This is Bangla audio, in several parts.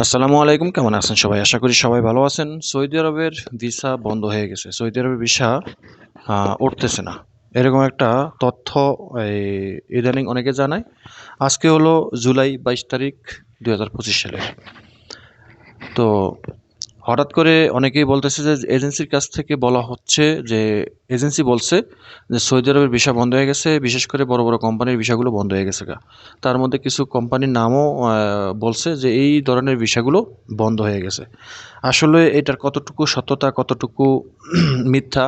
আসসালামু আলাইকুম, কেমন আছেন সবাই? আশা করি সবাই ভালো আছেন। সৌদি আরবের ভিসা বন্ধ হয়ে গেছে। সৌদি আরবের ভিসা উঠতেছে না। এরকম একটা তথ্য ইদানিং অনেকে জানায়। আজকে হলো জুলাই বাইশ তারিখ দু সালের তো হঠাৎ করে অনেকেই বলতেছে যে এজেন্সির কাছ থেকে বলা হচ্ছে যে এজেন্সি বলছে যে সৌদি আরবের ভিসা বন্ধ হয়ে গেছে, বিশেষ করে বড় বড় কোম্পানির ভিসাগুলো বন্ধ হয়ে গেছে তার মধ্যে কিছু কোম্পানির নামও বলছে যে এই ধরনের ভিসাগুলো বন্ধ হয়ে গেছে। আসলে এটার কতটুকু সত্যতা, কতটুকু মিথ্যা,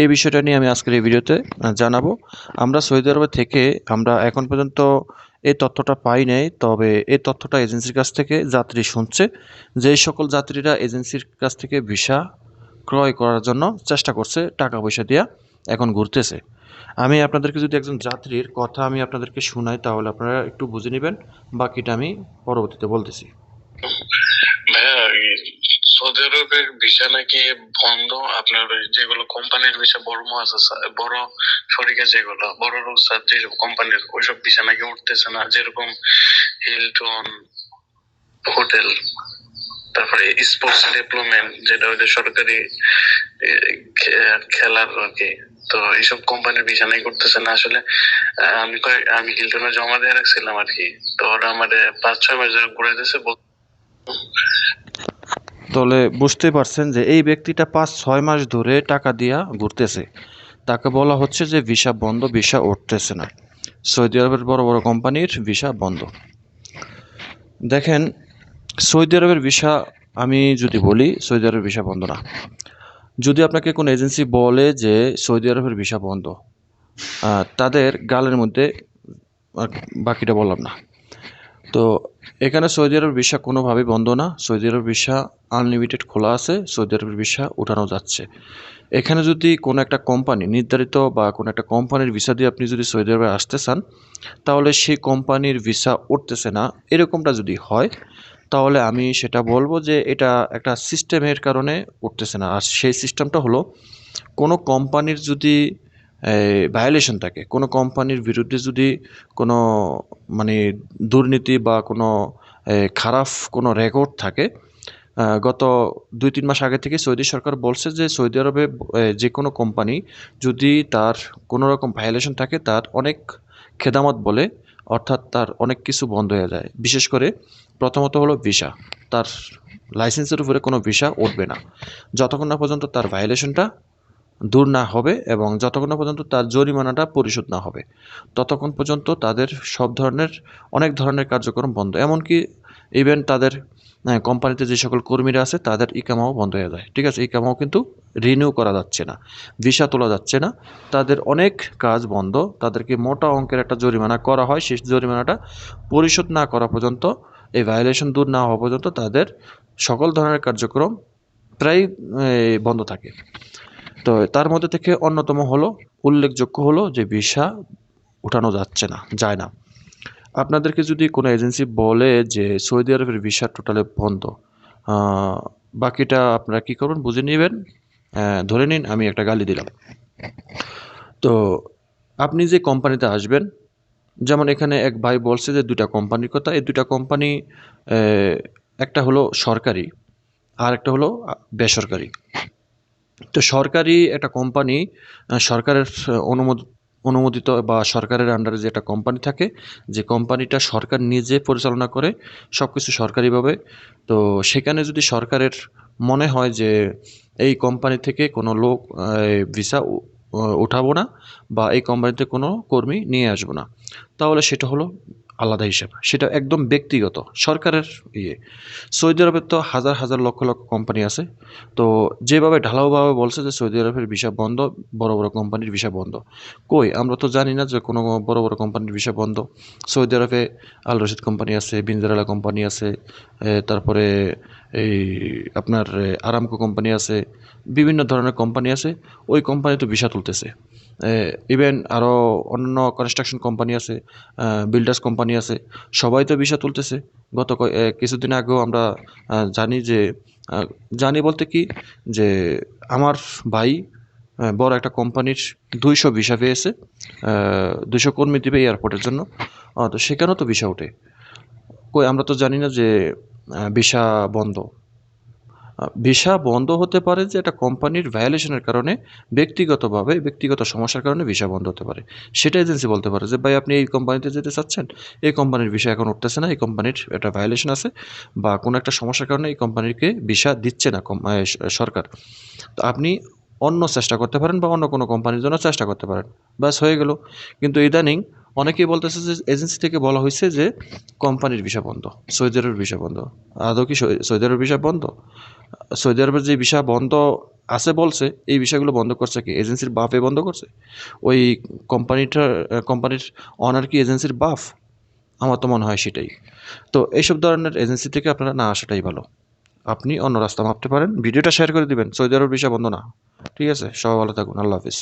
এই বিষয়টা নিয়ে আমি আজকের এই ভিডিওতে জানাব। আমরা সৌদি আরবে থেকে আমরা এখন পর্যন্ত এই তথ্যটা পাই নাই, তবে এই তথ্যটা এজেন্সির কাছ থেকে যাত্রী শুনছে যেই সকল যাত্রীরা এজেন্সির কাছ থেকে ভিসা ক্রয় করার জন্য চেষ্টা করছে টাকা পয়সা দিয়া এখন ঘুরতেছে। আমি আপনাদেরকে যদি একজন যাত্রীর কথা আমি আপনাদেরকে শোনাই, তাহলে আপনারা একটু বুঝে নেবেন, বাকিটা আমি পরবর্তীতে বলতেছি। সৌদি আরবের ভিসা নাকি বন্ধ? আপনার যেগুলো কোম্পানির ভিসা বড় মাছ আছে, বড় শরিকে যেগুলো, বড় রোসার যে কোম্পানির ওইসব ভিসা নাকি উঠতেছে না, যেরকম হিলটন হোটেল তারপরে স্পোর্টস ডেভেলপমেন্ট যেটা ওদের সরকারি খেলার আর কি। তো এইসব কোম্পানির ভিসা নাই করতেছে না, আসলে আমি আমি হিলটনে জমা দিয়ে রাখছিলাম আর কি। তো ওরা আমার পাঁচ ছয় মাস ধরে ঘুরে দিয়েছে তাহলে বুঝতে পারছেন যে এই ব্যক্তিটা পাঁচ, ছয় মাস ধরে টাকা দিয়া ঘুরতেছে। তাকে বলা হচ্ছে যে ভিসা বন্ধ, ভিসা উঠতেছে না। সৌদি আরবের বড় বড় কোম্পানির ভিসা বন্ধ। দেখেন, সৌদি আরবের ভিসা, আমি যদি বলি, সৌদি আরবের ভিসা বন্ধ না। যদি আপনাকে কোনো এজেন্সি বলে যে সৌদি আরবের ভিসা বন্ধ তাদের গালের মধ্যে বাকিটা বললাম না। তো এখানে সৌদি আরবের ভিসা কোনোভাবেই বন্ধ না। সৌদি আরবের ভিসা আনলিমিটেড খোলা আছে। সৌদি আরবের ভিসা উঠানো যাচ্ছে। এখানে যদি কোনো একটা কোম্পানি নির্ধারিত বা কোনো একটা কোম্পানির ভিসা দিয়ে আপনি যদি সৌদি আরবে আসতে চান, তাহলে সেই কোম্পানির ভিসা উঠতেছে না। এরকমটা যদি হয়, তাহলে আমি সেটা বলব যে এটা একটা সিস্টেমের কারণে উঠতেছে না। আর সেই সিস্টেমটা হলো, কোনো কোম্পানির যদি ভায়োলেশন থাকে, কোনো কোম্পানির বিরুদ্ধে যদি কোনো মানে দুর্নীতি বা কোনো খারাপ কোনো রেকর্ড থাকে। গত দুই, তিন মাস আগে থেকে সৌদি সরকার বলছে যে সৌদি আরবে যে কোনো কোম্পানি যদি তার কোনো রকম ভায়োলেশন থাকে, তার অনেক খেদামত বলে, অর্থাৎ তার অনেক কিছু বন্ধ হয়ে যায়। বিশেষ করে প্রথমত হলো ভিসা তার লাইসেন্সের উপরে কোনো ভিসা উঠবে না। যতক্ষণ না পর্যন্ত তার ভায়োলেশনটা দূর না হবে এবং যতক্ষণ না পর্যন্ত তার জরিমানাটা পরিশোধ না হবে, ততক্ষণ পর্যন্ত তাদের সব ধরনের, অনেক ধরনের কার্যক্রম বন্ধ। এমনকি ইভেন তাদের কোম্পানিতে যে সকল কর্মীরা আছে, তাদের ইকামাও বন্ধ হয়ে যায়। ঠিক আছে? ইকামাও কিন্তু রিনিউ করা যাচ্ছে না, ভিসা তোলা যাচ্ছে না। তাদের অনেক কাজ বন্ধ। তাদেরকে মোটা অঙ্কের একটা জরিমানা করা হয়। সেই জরিমানাটা পরিশোধ না করা পর্যন্ত এই ভায়োলেশন দূর না হওয়া পর্যন্ত তাদের সকল ধরনের কার্যক্রম প্রায় বন্ধ থাকে। তো তার মধ্যে থেকে অন্যতম হলো, উল্লেখযোগ্য হলো যে ভিসা উঠানো যাচ্ছে না, যায় না। আপনাদেরকে যদি কোনো এজেন্সি বলে যে সৌদি আরবের ভিসা টোটালে বন্ধ বাকিটা আপনারা কী করবেন বুঝে নেবেন। ধরে নিন আমি একটা গালি দিলাম। তো আপনি যে কোম্পানিতে আসবেন, যেমন এখানে এক ভাই বলছে যে দুটা কোম্পানির কথা, এই দুটা কোম্পানি একটা হলো সরকারি আর একটা হলো বেসরকারি। তো সরকারি একটা কোম্পানি সরকারের অনুমোদ অনুমোদিত বা সরকারের আন্ডারে যে একটা কোম্পানি থাকে, যে কোম্পানিটা সরকার নিজে পরিচালনা করে সব কিছু সরকারিভাবে। তো সেখানে যদি সরকারের মনে হয় যে এই কোম্পানি থেকে কোনো লোক ভিসা উঠাবো না বা এই কোম্পানিতে কোনো কর্মী নিয়ে আসব না, তাহলে সেটা হলো আলাদা হিসাব। সেটা একদম ব্যক্তিগত। সরকারের ইয়ে। সৌদি আরবের তো হাজার হাজার লক্ষ লক্ষ কোম্পানি আছে। তো যেভাবে ঢালাওভাবে বলছে যে সৌদি আরবের ভিসা বন্ধ, বড় বড় কোম্পানির ভিসা বন্ধ। কই? আমরা তো জানি না যে কোনো বড় বড় কোম্পানির ভিসা বন্ধ। সৌদি আরবে আল রশিদ কোম্পানি আছে, বিনজারালা কোম্পানি আছে তারপরে এই আপনার আরামকো কোম্পানি আছে, বিভিন্ন ধরনের কোম্পানি আছে। ওই কোম্পানি তো ভিসা তুলতেছে। ইভেন আরও অন্যান্য কনস্ট্রাকশন কোম্পানি আছে বিল্ডার্স কোম্পানি আছে, সবাই তো ভিসা তুলতেছে। গত কিছুদিন আগেও আমরা জানি যে জানি বলতে কি যে, আমার ভাই বড় একটা কোম্পানির দুইশো ভিসা পেয়েছে দুইশো কর্মী দিবে এয়ারপোর্টের জন্য। তো সেখানেও তো ভিসা ওঠে। কই, আমরা তো জানি না যে ভিসা বন্ধ। ভিসা বন্ধ হতে পারে যে একটা কোম্পানির ভ্যালেশনের কারণে, ব্যক্তিগতভাবে, ব্যক্তিগত সমস্যার কারণে ভিসা বন্ধ হতে পারে। সেটা এজেন্সি বলতে পারে যে, ভাই, আপনি এই কোম্পানিতে যেতে চাচ্ছেন? এই কোম্পানির ভিসা এখন উঠতেছে না, এই কোম্পানির একটা ভায়োলেশন আছে বা কোনো একটা সমস্যার কারণে এই কোম্পানিকে ভিসা দিচ্ছে না সরকার। তো আপনি অন্য চেষ্টা করতে পারেন বা অন্য কোনো কোম্পানির জন্য চেষ্টা করতে পারেন। ব্যাস, হয়ে গেল। কিন্তু ইদানিং অনেকেই বলতেছে যে এজেন্সি থেকে বলা হয়েছে যে কোম্পানির ভিসা বন্ধ, সৌদি আরবের ভিসা বন্ধ। আদৌ কি সৌদি আরবের ভিসা বন্ধ? সৌদি আরবের যে ভিসা বন্ধ আছে বলছে, এই বিষয়গুলো বন্ধ করছে কি? এজেন্সির বাফে বন্ধ করছে? ওই কোম্পানিটার কোম্পানির অনার কি এজেন্সির বাফ? আমার তো মনে হয় সেটাই। তো এইসব ধরনের এজেন্সি থেকে আপনারা না আসাটাই ভালো। আপনি অন্য রাস্তা মাপতে পারেন। ভিডিওটা শেয়ার করে দিবেন। সৌদি আরব ভিসা বন্ধ না। ঠিক আছে? সবাই ভালো থাকুন। আল্লাহ হাফিজ।